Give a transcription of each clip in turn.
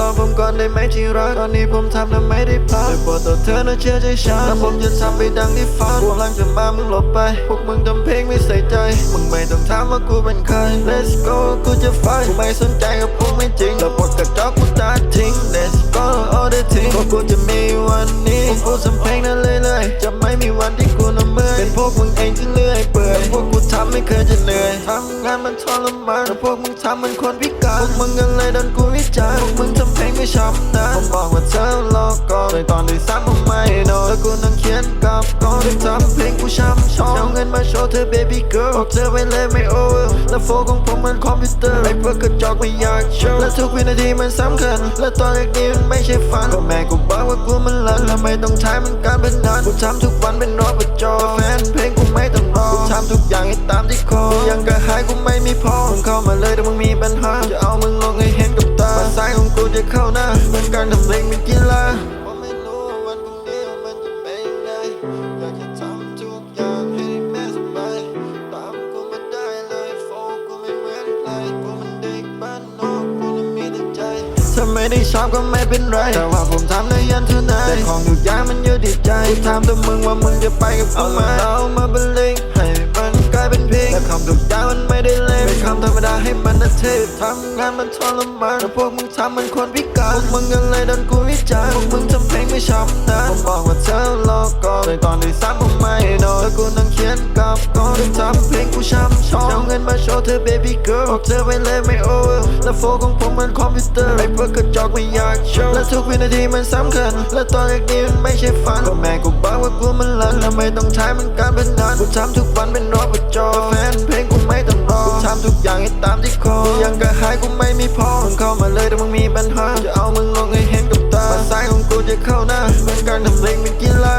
รอผมก่อนได้ไหมที่รักตอนนี้ผมทำแล้วไม่ได้พลาดได้โปรดต่อเธอนะเชื่อใจฉันแล้วผมจะทำไปดังที่ฝันพวกลังจะมามึงหลบไป พวกมึงทำเพลงไม่ใส่ใจมึงไม่ต้องถามว่ากูเป็นใคร Let's go กูจะไฟกูไม่สนใจกับพวกไม่จริงแล้วพวกกระจอกกูตัดทิ้ง Let's go all the thing พวกกูจะมีวันนี้พวกกูทำเพลงนั้นเลยเลยๆจะไม่มีวันที่กูน่ะเมื่อยเป็นพวกมึงเองที่เลื่อยเปื่อยพวกกูทำไม่เคยจะเหนื่อยทำงาน มันทรมานแต่พวกมึงทำเหมันคนพิการพวกมึงกันเลยโดนกูวิจารณ์พวกมึงทำเพลงไม่ชำนาญผมบอกว่าเธอรอก่อนเลยตอนที่สามผมไม่โดนแล้วกูนั่งเขียนกับก่อนที่ทำเพลงกูช้ำชองเอาเงินมาโชว์เธอ baby girl บอกเธอไว้เลยไม่โอเวอร์และโฟของผมมันคอมพิวเตอร์ไอ้พวกกระจอกไม่อยากโชว์และทุกวินาทีมันสำคัญและตอนเด็กนี้มันไม่ใช่ฝันก็แม่กูบอกว่ากูมันลันและไม่ต้องใช้มันการเป็นนานกูทำทุกวันเป็นรอบประจอ กูไม่มีพอมึงเข้ามาเลยถ้ามึงมีปัญหา จะเอามึงลงให้เห็นกับตาสายของกูจะเข้าหน้าเหมือนการทำเพลงเป็นกีฬาผมไม่รู้ว่าวันพรุ่งนี้มันจะไงอยากจะทำทุกอย่างให้แม่สบายตามกูมาได้เลยโฟกูไม่เหมือนใครกูมันเด็กบ้านนอกกูนั้นมีแต่ใจถ้าไม่ได้ชอบก็ไม่เป็นไร แต่ว่าผมทำได้ยันทุนายแต่ของทุกอย่างมันอยู่ที่ใจกูถามตัวมึงว่ามึงจะไปกับกูไหมเอามา เล่นเป็นคำธรรมดาให้มันน่าเทพทำงานมันทรมานแต่พวกมึงทำมันคนพิการพวกมึงกันเลยโดนกูวิจารณ์พวกมึงทำเพลงไม่ชำนาญผมบอกว่า เธอรอก่อนเลยตอนที่สามผมไม่โดนแล้วกูนั่งเขียนกับก่อนที่ทำเพลงกูช้ำชองเอาเงินมาโชว์เธอ baby girl บอกเธอไว้เลยไม่โอเวอร์และโฟของผมมันคอมพิวเตอร์ไอ้พวกกระจอกไม่อยากโชว์และทุกวินาทีมันสำคัญ และตอนเด็กนี้มันไม่ใช่ฝันก็แม่กูบอกว่ากูมันลันและไม่ต้องใช้มันการเป็นนานกูทำทุกวันเป็นรอบประจอแฟนเพลงกูไม่ต้องรอกูทำทุกอย่างให้ตามที่ขอยังกระหายกูไม่มีพอมึงเข้ามาเลยถ้ามึงมีปัญหาจะเอามึงลงให้เห็นกับตาสายของกูจะเข้าหน้าเหมือนการทำเพลงเป็นกีฬา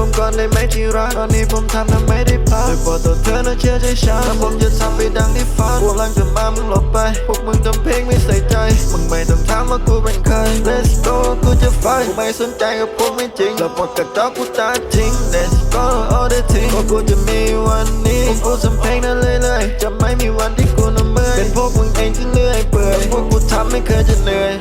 ผมก่อนได้ไหมที่รักตอนนี้ผมทำนั้นไม่ได้พลาดได้โปรดต่อเธอนะเชื่อใจฉันแล้วผมจะทำไปดังที่ฝันพวกหลังจะมามึงหลบไปพวกมึงทำเพลงไม่ใส่ใจมึงไม่ต้องถามว่ากูเป็นใคร Let's go กูจะไฟกูไม่สนใจกับพวกไม่จริงแล้วพวกระจอกกูตัดทิ้ง Let's go all the thing พวกกูจะมีวันนี้พวกกูทำเพลงนั้นเลยเลยๆจะไม่มีวันที่กูน่ะเมื่อยเป็นพวกมึงเองที่เลื่อยเปื่อยพวกกูทำไม่เคยจะเหนื่อย